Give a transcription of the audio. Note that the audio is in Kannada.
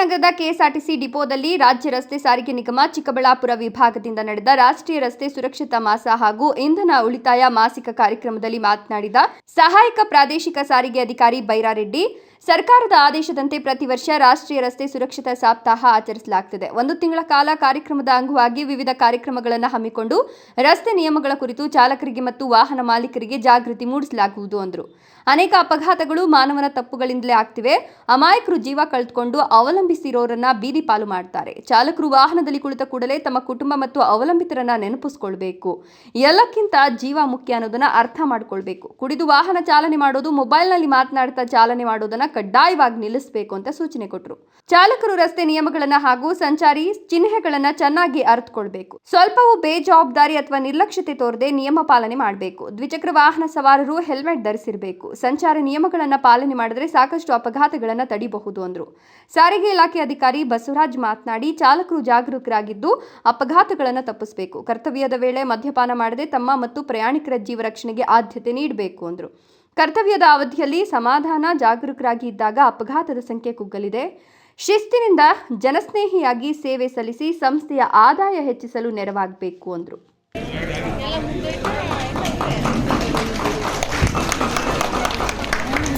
ನಗರದ ಕೆಎಸ್ಆರ್ಟಿಸಿ ಡಿಪೋದಲ್ಲಿ ರಾಜ್ಯ ರಸ್ತೆ ಸಾರಿಗೆ ನಿಗಮ, ಚಿಕ್ಕಬಳ್ಳಾಪುರ ವಿಭಾಗದಿಂದ ನಡೆದ ರಾಷ್ಟ್ರೀಯ ರಸ್ತೆ ಸುರಕ್ಷತಾ ಮಾಸ ಹಾಗೂ ಇಂಧನ ಉಳಿತಾಯ ಮಾಸಿಕ ಕಾರ್ಯಕ್ರಮದಲ್ಲಿ ಮಾತನಾಡಿದ ಸಹಾಯಕ ಪ್ರಾದೇಶಿಕ ಸಾರಿಗೆ ಅಧಿಕಾರಿ ಬೈರಾರೆಡ್ಡಿ, ಸರ್ಕಾರದ ಆದೇಶದಂತೆ ಪ್ರತಿ ವರ್ಷ ರಾಷ್ಟ್ರೀಯ ರಸ್ತೆ ಸುರಕ್ಷತಾ ಸಪ್ತಾಹ ಆಚರಿಸಲಾಗುತ್ತದೆ ಒಂದು ತಿಂಗಳ ಕಾಲ ಕಾರ್ಯಕ್ರಮದ ಅಂಗವಾಗಿ ವಿವಿಧ ಕಾರ್ಯಕ್ರಮಗಳನ್ನು ಹಮ್ಮಿಕೊಂಡು ರಸ್ತೆ ನಿಯಮಗಳ ಕುರಿತು ಚಾಲಕರಿಗೆ ಮತ್ತು ವಾಹನ ಮಾಲೀಕರಿಗೆ ಜಾಗೃತಿ ಮೂಡಿಸಲಾಗುವುದು ಅಂದರು. ಅನೇಕ ಅಪಘಾತಗಳು ಮಾನವನ ತಪ್ಪುಗಳಿಂದಲೇ ಆಗ್ತಿವೆ. ಅಮಾಯಕರು ಜೀವ ಕಳೆದುಕೊಂಡು ಅವಲಂಬಿಸಿರೋರನ್ನ ಬೀದಿ ಪಾಲು ಮಾಡ್ತಾರೆ. ಚಾಲಕರು ವಾಹನದಲ್ಲಿ ಕುಳಿತ ಕೂಡಲೇ ತಮ್ಮ ಕುಟುಂಬ ಮತ್ತು ಅವಲಂಬಿತರನ್ನ ನೆನಪಿಸ್ಕೊಳ್ಬೇಕು. ಎಲ್ಲಕ್ಕಿಂತ ಜೀವ ಮುಖ್ಯ ಅನ್ನೋದನ್ನ ಅರ್ಥ ಮಾಡ್ಕೊಳ್ಬೇಕು. ಕುಡಿದು ವಾಹನ ಚಾಲನೆ ಮಾಡೋದು, ಮೊಬೈಲ್ನಲ್ಲಿ ಮಾತನಾಡ್ತಾ ಚಾಲನೆ ಮಾಡೋದನ್ನ ಕಡ್ಡಾಯವಾಗಿ ನಿಲ್ಲಿಸಬೇಕು ಅಂತ ಸೂಚನೆ ಕೊಟ್ಟರು ಚಾಲಕರು ರಸ್ತೆ ನಿಯಮಗಳನ್ನ ಹಾಗೂ ಸಂಚಾರಿ ಚಿಹ್ನೆಗಳನ್ನ ಚೆನ್ನಾಗಿ ಅರ್ಥಕೊಳ್ಬೇಕು ಸ್ವಲ್ಪವೂ ಬೇಜವಾಬ್ದಾರಿ ಅಥವಾ ನಿರ್ಲಕ್ಷ್ಯತೆ ತೋರದೆ ನಿಯಮ ಪಾಲನೆ ಮಾಡಬೇಕು. ದ್ವಿಚಕ್ರ ವಾಹನ ಸವಾರರು ಹೆಲ್ಮೆಟ್ ಧರಿಸಿರಬೇಕು. ಸಂಚಾರ ನಿಯಮಗಳನ್ನ ಪಾಲನೆ ಮಾಡಿದ್ರೆ ಸಾಕಷ್ಟು ಅಪಘಾತಗಳನ್ನ ತಡಿಬಹುದು ಅಂದ್ರು. ಸಾರಿಗೆ ಇಲಾಖೆ ಅಧಿಕಾರಿ ಬಸವರಾಜ್ ಮಾತನಾಡಿ, ಚಾಲಕರು ಜಾಗರೂಕರಾಗಿದ್ದು ಅಪಘಾತಗಳನ್ನು ತಪ್ಪಿಸಬೇಕು. ಕರ್ತವ್ಯದ ವೇಳೆ ಮದ್ಯಪಾನ ಮಾಡದೆ ತಮ್ಮ ಮತ್ತು ಪ್ರಯಾಣಿಕರ ಜೀವ ರಕ್ಷಣೆಗೆ ಆದ್ಯತೆ ನೀಡಬೇಕು ಅಂದ್ರು. ಕರ್ತವ್ಯದ ಅವಧಿಯಲ್ಲಿ ಸಮಾಧಾನ, ಜಾಗರೂಕರಾಗಿ ಇದ್ದಾಗ ಅಪಘಾತದ ಸಂಖ್ಯೆ ಕುಗ್ಗಲಿದೆ. ಶಿಸ್ತಿನಿಂದ ಜನಸ್ನೇಹಿಯಾಗಿ ಸೇವೆ ಸಲ್ಲಿಸಿ ಸಂಸ್ಥೆಯ ಆದಾಯ ಹೆಚ್ಚಿಸಲು ನೆರವಾಗಬೇಕು ಅಂದರು.